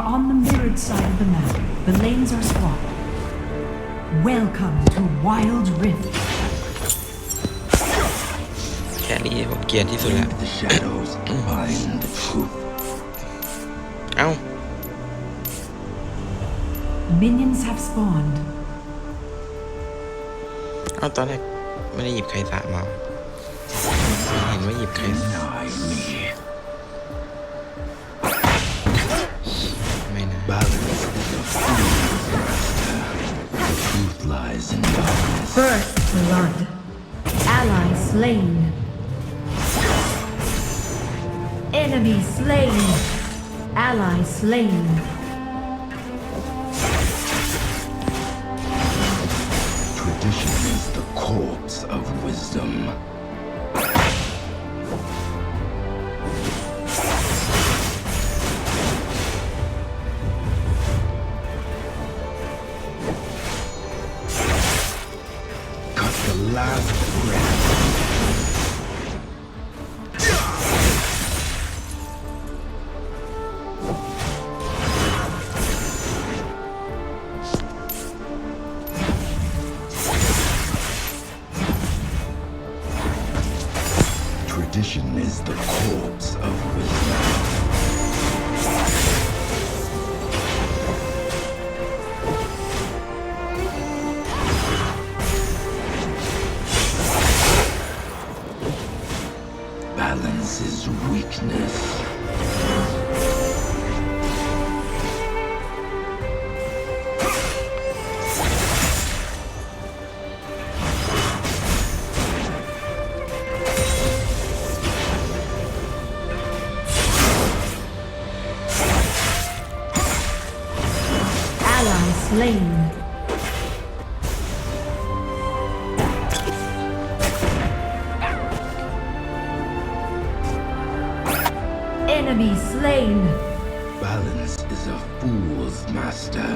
are on the mirrored side of the map. The lanes are swapped. Welcome to Wild Rift. แครี่ผมเกลียดที่สุดแล้ว The shadows find the truth. เอ้า Minions have spawned. เอ้าตอนแรกไม่ได้หยิบไข่สามมาเห็นว่าหยิบไข่สาม Deny me. Lies in darkness. First blood. Ally slain. Enemy slain. Ally slain. Tradition is the corpse of wisdom. Tradition is the corpse of wisdom. Balance is weakness. Slain. Enemy slain. Balance is a fool's master.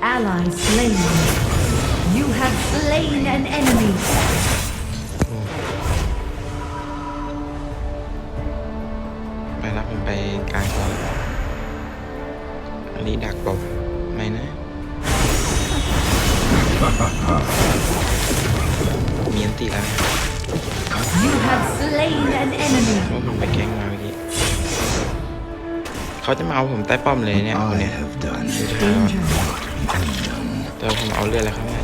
Ally slain. You have slain an enemy. ไปรับผมไปกลางก่อนอันนี้ดักบอกไม่นะ มีอันตีแล้วนะ You have slain an enemy. ว่าผมไปแกล้งมาเมื่อกี้เขาจะมาเอาผมใต้ป้อมเลยเนี่ยคน I เนี้ย have done สุด it. ท้ายแล้ว Undone. แต่ผมเอาเลือดแล้วเขาอาจจะไม่ไม่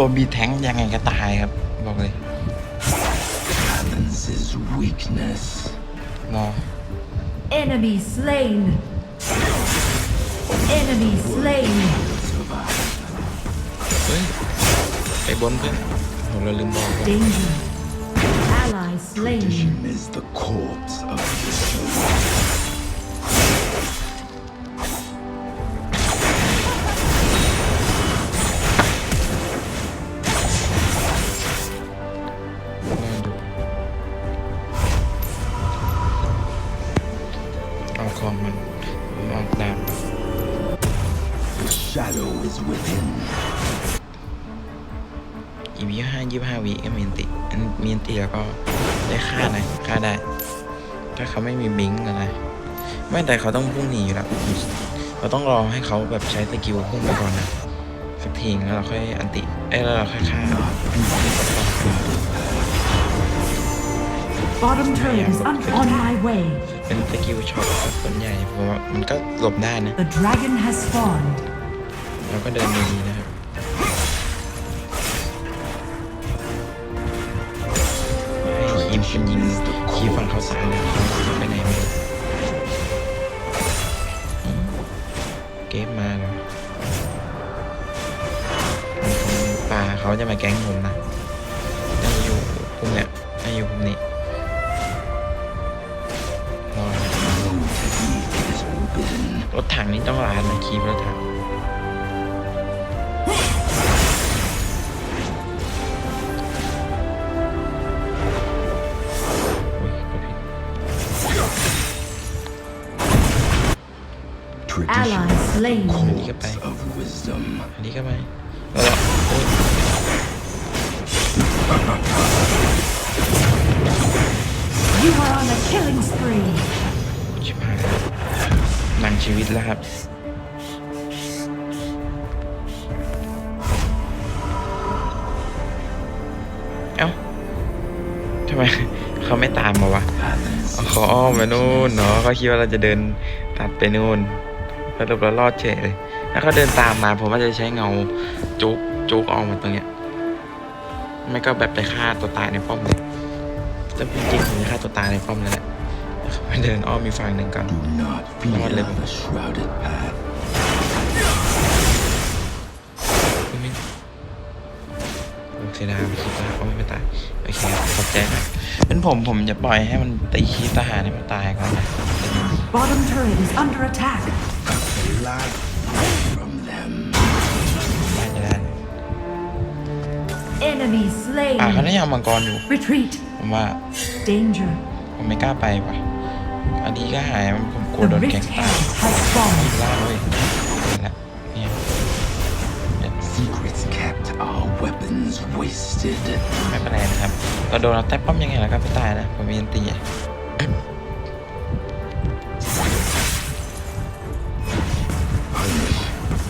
โดนบีแทงยังไงก็ตายครับ บอกเลย Balance is weakness. รอ Enemy slain. Enemy slain. Survive. เฮ้ยไปบนเพื่อนผมเราลืมบอกว่า Danger. Ally slain. เอาของมันผมเอาดาบ The shadow is within. อีวีห้ายี่ห้าวิก็มีอันติอันมีอันติแล้วก็ได้ฆ่านะฆ่าได้ ถ้าเขาไม่มีบิงก์อะนะไม่แต่เขาต้องพุ่งหนีอยู่แล้วเราต้องรอให้เขาแบบใช้สกิลพุ่งไปก่อนนะสักทีแล้วเราค่อยอันติเอ้ยแล้วเราค่อยฆ่า Bottom turret is up on my way. เป็นสกิลช็อตส่วนใหญ่เพราะว่ามันก็หลบได้นะ The dragon has spawned. เราก็เดินดีๆนะครับให้คีมเป็นยิงคีมฝั่งเขาซ้ายเลยเขาไปไหนไม่รู้อืมเกมมาเหรอมีคนป่าเขาจะมาแก๊งผมนะ รถถังนี่ต้องลานนะคีบรถถังอุ๊ยกดผิด Tradition, Ally slain. courts of wisdom. อันนี้ก็ไปแล้วก็โอ้ย หนังชีวิตแล้วครับ เอ้าทำไมเขาไม่ตามมาวะเขาอ้อมไปนู่นเนาะเขาคิดว่าเราจะเดินตัดไปนู่นสรุปเรารอดเฉยเลยแล้วเขาเดินตามมาผมว่าจะใช้เงาจุกจุกออกมาตรงเนี้ยไม่ก็แบบไปฆ่าตัวตายในป้อมเลยแต่จริงๆผมจะฆ่าตัวตายในป้อมนั่นแหละ ไปเดินอ้อมมีฝั่งหนึ่งก่อน Do not fear Lord, live. the shrouded path. ไม่โอเคดายไม่คิดว่าโอ้ยไม่ตายโอเคครับขอบใจครับเป็นผมผมจะปล่อยให้มันตีคีบทหารให้มันตายก่อนนะ Bottom turret is under attack. Light from them. น่าจะได้ Enemy อะเขา slain. ได้ยามังกรอยู่ Retreat. ผมว่า Danger. ผมไม่กล้าไปว่ะ อันนี้ก็หายผมกลัว The โดนแกง Rift ตาย Herald has fallen. ล่าเลยเห็นแล้วเนี่ย Secrets kept, our weapons wasted. ไม่เป็นไรนะครับเราโดนเราแต้ป้อมยังไงแล้วก็ไม่ตายนะผมมีอันตีอะ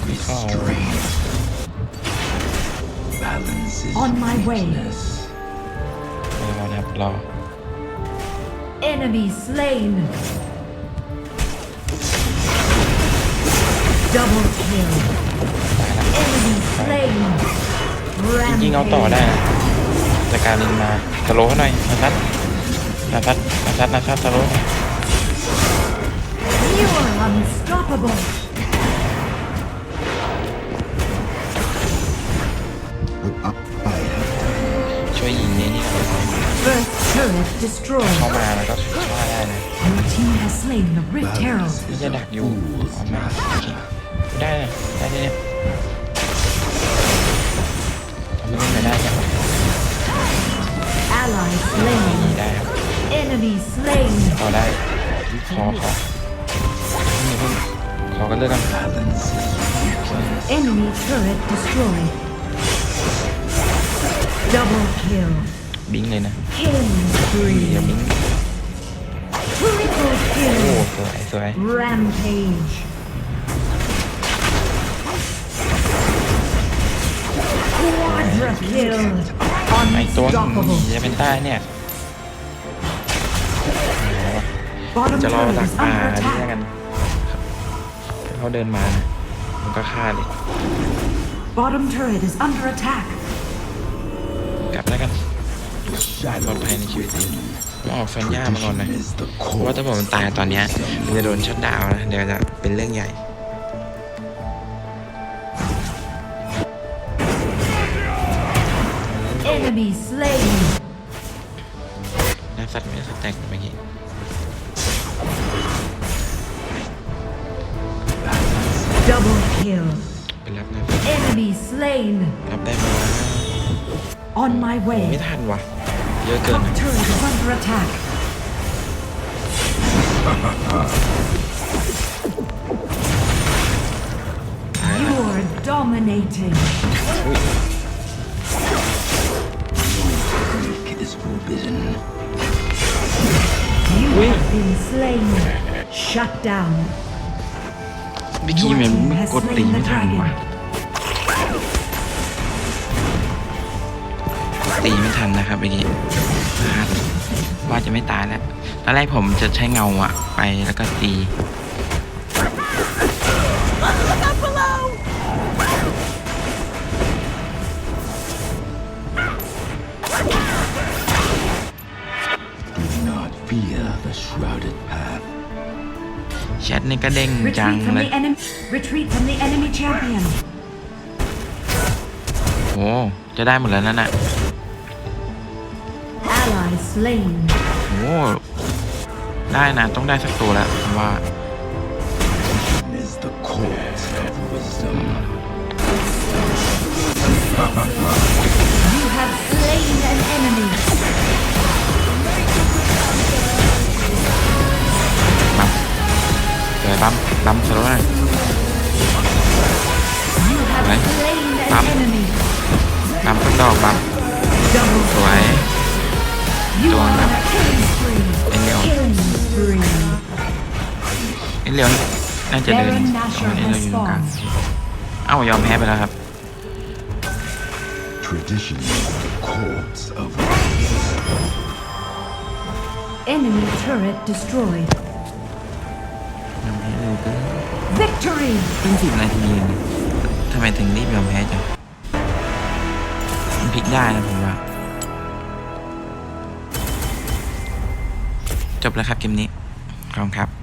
Restraint. Balance is On my way. weakness. รอนะครับรอ Enemy slain. Double kill. ตายแล้ว Enemy slain. จริงๆเอาต่อได้ Rampage. นะจากการลิงมาสโลว์ให้หน่อยนาซัดนาซัดนาซัดนาซัดสโลว์ You are unstoppable. Up by ช่วยยิงนี้นี่ครั บ First turret destroyed. เข้ามาแล้วก็ฆ่าได้นะ Your team has slain the Rift Herald. นี่จะดักอยู่เอามาโอเคได้นะได้เนี่ยทำไมไม่ได้จัง Ally slain. นี่ได้ครับ Enemy slain. พอได้ ขอขอนี่เพิ่งขอกันเลือกกัน balance is weakness. Enemy turret destroyed. Double kill. บิงเลยนะ Killing เดี๋ยว spree. บิง Triple โอ้ kill. สวยสวย Rampage. Quadra kill. ไอตัวหนี Unstoppable. จะเป็นใต้เนี่ย Bottom จะรอ turret ดัก is ป่า under นี่แล้ว attack. กันถ้าเขาเดินมานะมันก็ฆ่าเลย Bottom turret is under attack. กลับแล้วกัน ปลอดภัยในชีวิตต้องออกฟันย่ามาก่อนนะ Is the เพราะว่า core ถ้าผมมันตายตอนเนี้ยมันจะโดนชัดดาวน์นะเดี๋ยวจะเป็นเรื่องใหญ่ Enemy slain. น่าสัตว์ไม่ได้สแต็กเมื่อกี้ Double kill. เป็นรับนะสัตว์ Enemy slain. รับได้ไหมวะ On my ไม่ way. ทันวะ เยอะเกิน Top นะ turret is under attack. You're dominating. It is forbidden. You have been slain. Shut down. เมื่อกี้มันไม่กดตีไม่ทันวะ ตีไม่ทันนะครับเมื่อกี้พลาดว่าจะไม่ตายแล้ว ตอนแรกผมจะใช้เงาอะไปแล้วก็ตี Do not fear the shrouded path. แชทนี่ก็เด้งจัง Retreat from เลย the enemy. Retreat from the enemy champion. โอ้จะได้หมดแล้วนั่นน่ะ Ally slain. โอ้ได้นะ ต้องได้สักตัวแล้วผมว่า Is the court of wisdom. You have slain an enemy. มาเกิดบัมบัมสโลว์หน่อย You have Right. slain an Bam. enemy. บัมสักดอกบัม Double สวย You Go on are on now. a killing spree. Anh Leon. Killing spree. ไอ้เหลียวน่าจะเดิน Baron เอา Nashor ไอ้เรา has อยู่ตรงกลาง spawned. เอ้ายอมแพ้ไปแล้วครับ Tradition, corpse of Enemy turret destroyed. ยอมแพ้เร็วเกิน Victory! เพิ่งสิบนาทีเองทำไมถึงรีบยอมแพ้จังมันพลิกได้นะผมว่า จบแล้วครับเกมนี้ขอบคุณครับ